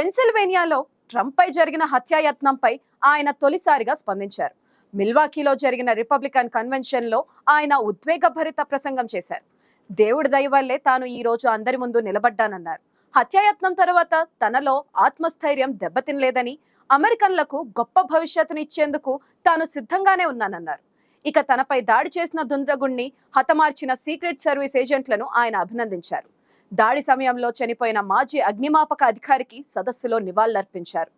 పెన్సిల్వేనియాలో ట్రంప్పై జరిగిన హత్యాయత్నంపై ఆయన తొలిసారిగా స్పందించారు. మిల్వాకీలో జరిగిన రిపబ్లికన్ కన్వెన్షన్లో ఆయన ఉద్వేగభరిత ప్రసంగం చేశారు. దేవుడి దయ వల్లే తాను ఈ రోజు అందరి ముందు నిలబడ్డానన్నారు. హత్యాయత్నం తర్వాత తనలో ఆత్మస్థైర్యం దెబ్బతినలేదని అమెరికన్లకు గొప్ప భవిష్యత్తును ఇచ్చేందుకు తాను సిద్ధంగానే ఉన్నానన్నారు. ఇక తనపై దాడి చేసిన దుంద్రగుణ్ణి హతమార్చిన సీక్రెట్ సర్వీస్ ఏజెంట్లను ఆయన అభినందించారు. దాడి సమయంలో చనిపోయిన మాజీ అగ్నిమాపక అధికారికి సదస్సులో నివాళులర్పించారు.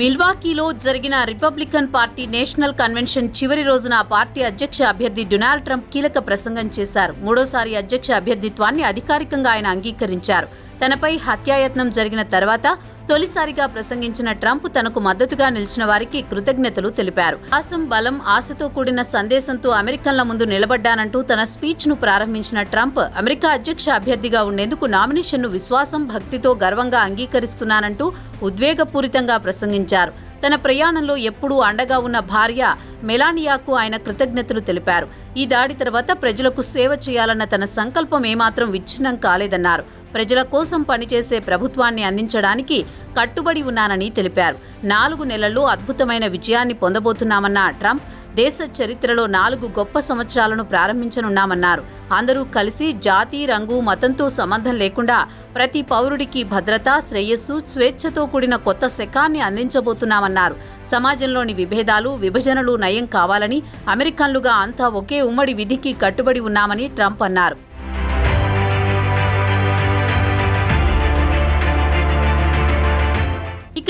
మిల్వాకీలో జరిగిన రిపబ్లికన్ పార్టీ నేషనల్ కన్వెన్షన్ చివరి రోజున పార్టీ అధ్యక్ష అభ్యర్థి డొనాల్డ్ ట్రంప్ కీలక ప్రసంగం చేశారు. మూడోసారి అధ్యక్ష అభ్యర్థిత్వాన్ని అధికారికంగా ఆయన అంగీకరించారు. తనపై హత్యాయత్నం జరిగిన తర్వాత తొలిసారిగా ప్రసంగించిన ట్రంప్ తనకు మద్దతుగా నిలిచిన వారికి కృతజ్ఞతలు తెలిపారు. ఆసం బలం ఆశతో కూడిన సందేశంతో అమెరికన్ల ముందు నిలబడ్డానంటూ తన స్పీచ్ను ప్రారంభించిన ట్రంప్ అమెరికా అధ్యక్ష అభ్యర్థిగా ఉండేందుకు నామినేషన్ను విశ్వాసం భక్తితో గర్వంగా అంగీకరిస్తున్నానంటూ ఉద్వేగపూరితంగా ప్రసంగించారు. తన ప్రయాణంలో ఎప్పుడూ అండగా ఉన్న భార్య మెలానియాకు ఆయన కృతజ్ఞతలు తెలిపారు. ఈ దాడి తర్వాత ప్రజలకు సేవ చేయాలన్న తన సంకల్పం ఏమాత్రం విచ్ఛిన్నం కాలేదన్నారు. ప్రజల కోసం పనిచేసే ప్రభుత్వాన్ని అందించడానికి కట్టుబడి ఉన్నానని తెలిపారు. నాలుగు నెలల్లో అద్భుతమైన విజయాన్ని పొందబోతున్నామన్న ట్రంప్ దేశ చరిత్రలో నాలుగు గొప్ప సంవత్సరాలను ప్రారంభించనున్నామన్నారు. అందరూ కలిసి జాతి రంగు మతంతో సంబంధం లేకుండా ప్రతి పౌరుడికి భద్రత శ్రేయస్సు స్వేచ్ఛతో కూడిన కొత్త శకాన్ని అందించబోతున్నామన్నారు. సమాజంలోని విభేదాలు విభజనలు నయం కావాలని అమెరికన్లుగా అంతా ఒకే ఉమ్మడి విధికి కట్టుబడి ఉన్నామని ట్రంప్ అన్నారు.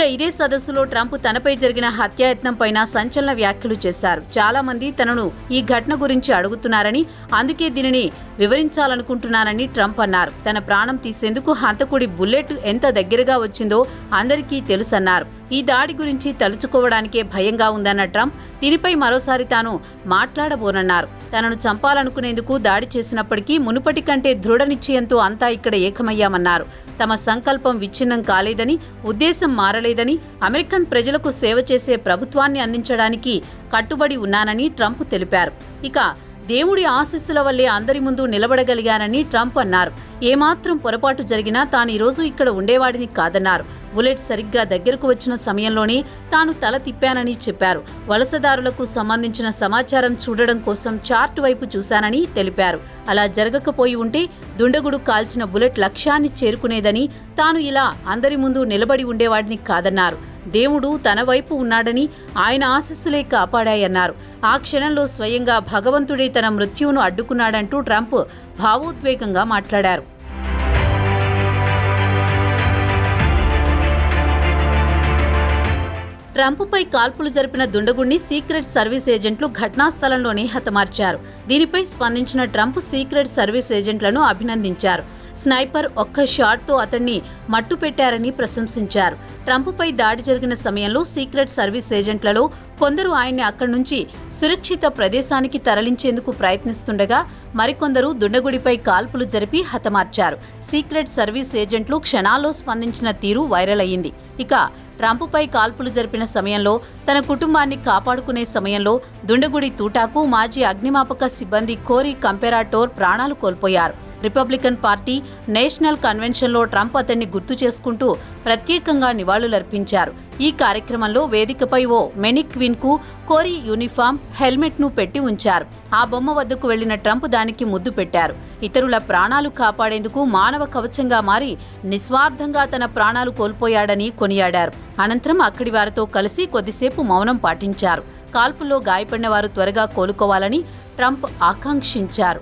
ఇక ఇదే సదస్సులో ట్రంప్ తనపై జరిగిన హత్యాయత్నం పైన సంచలన వ్యాఖ్యలు చేశారు. చాలా మంది తనను ఈ ఘటన గురించి అడుగుతున్నారని అందుకే దీనిని వివరించాలనుకుంటున్నానని ట్రంప్ అన్నారు. తన ప్రాణం తీసేందుకు హంతకుడి బుల్లెట్ ఎంత దగ్గరగా వచ్చిందో అందరికీ తెలుసన్నారు. ఈ దాడి గురించి తలుచుకోవడానికే భయంగా ఉందన్న ట్రంప్ దీనిపై మరోసారి తాను మాట్లాడబోనన్నారు. తనను చంపాలనుకునేందుకు దాడి చేసినప్పటికీ మునుపటి కంటే దృఢ నిశ్చయంతో అంతా ఇక్కడ ఏకమయ్యామన్నారు. తమ సంకల్పం విచ్ఛిన్నం కాలేదని ఉద్దేశం మారలేదని అమెరికన్ ప్రజలకు సేవ చేసే ప్రభుత్వాన్ని అందించడానికి కట్టుబడి ఉన్నానని ట్రంప్ తెలిపారు. ఇక దేవుడి ఆశీస్సుల వల్లే అందరి ముందు నిలబడగలిగానని ట్రంప్ అన్నారు. ఏమాత్రం పొరపాటు జరిగినా తాను ఈరోజు ఇక్కడ ఉండేవాడిని కాదన్నారు. బుల్లెట్ సరిగ్గా దగ్గరకు వచ్చిన సమయంలోనే తాను తల తిప్పానని చెప్పారు. వలసదారులకు సంబంధించిన సమాచారం చూడడం కోసం చార్ట్ వైపు చూశానని తెలిపారు. అలా జరగకపోయి ఉంటే దుండగుడు కాల్చిన బుల్లెట్ లక్ష్యాన్ని చేరుకునేదని తాను ఇలా అందరి ముందు నిలబడి ఉండేవాడిని కాదన్నారు. దేవుడు తన వైపు ఉన్నాడని ఆయన ఆశస్సులే కాపాడాయన్నారు. ఆ క్షణంలో స్వయంగా భగవంతుడే తన మృత్యువును అడ్డుకున్నాడంటూ ట్రంప్ భావోద్వేగంగా మాట్లాడారు. ట్రంప్పై కాల్పులు జరిపిన దుండగుణ్ణి సీక్రెట్ సర్వీస్ ఏజెంట్లు ఘటనా స్థలంలోనే హతమార్చారు. దీనిపై స్పందించిన ట్రంప్ సీక్రెట్ సర్వీస్ ఏజెంట్లను అభినందించారు. స్నైపర్ ఒక్క షాట్తో అతన్ని మట్టుపెట్టారని ప్రశంసించారు. ట్రంప్పై దాడి జరిగిన సమయంలో సీక్రెట్ సర్వీస్ ఏజెంట్లలో కొందరు ఆయన్ని అక్కడి నుంచి సురక్షిత ప్రదేశానికి తరలించేందుకు ప్రయత్నిస్తుండగా మరికొందరు దుండగుడిపై కాల్పులు జరిపి హతమార్చారు. సీక్రెట్ సర్వీస్ ఏజెంట్లు క్షణాల్లో స్పందించిన తీరు వైరల్ అయింది ఇక ట్రంప్పై కాల్పులు జరిపిన సమయంలో తన కుటుంబాన్ని కాపాడుకునే సమయంలో దుండగుడి తూటాకు మాజీ అగ్నిమాపక సిబ్బంది కోరి కంపెరాటోర్ ప్రాణాలు కోల్పోయారు. రిపబ్లికన్ పార్టీ నేషనల్ కన్వెన్షన్లో ట్రంప్ అతన్ని గుర్తు చేసుకుంటూ ప్రత్యేకంగా నివాళులర్పించారు. ఈ కార్యక్రమంలో వేదికపై ఓ మెనిక్విన్కు కోరి యూనిఫామ్ హెల్మెట్ను పెట్టి ఉంచారు. ఆ బొమ్మ వద్దకు వెళ్ళిన ట్రంప్ దానికి ముద్దు పెట్టారు. ఇతరుల ప్రాణాలు కాపాడేందుకు మానవ కవచంగా మారి నిస్వార్థంగా తన ప్రాణాలు కోల్పోయాడని కొనియాడారు. అనంతరం అక్కడి వారితో కలిసి కొద్దిసేపు మౌనం పాటించారు. కాల్పుల్లో గాయపడిన వారు త్వరగా కోలుకోవాలని ట్రంప్ ఆకాంక్షించారు.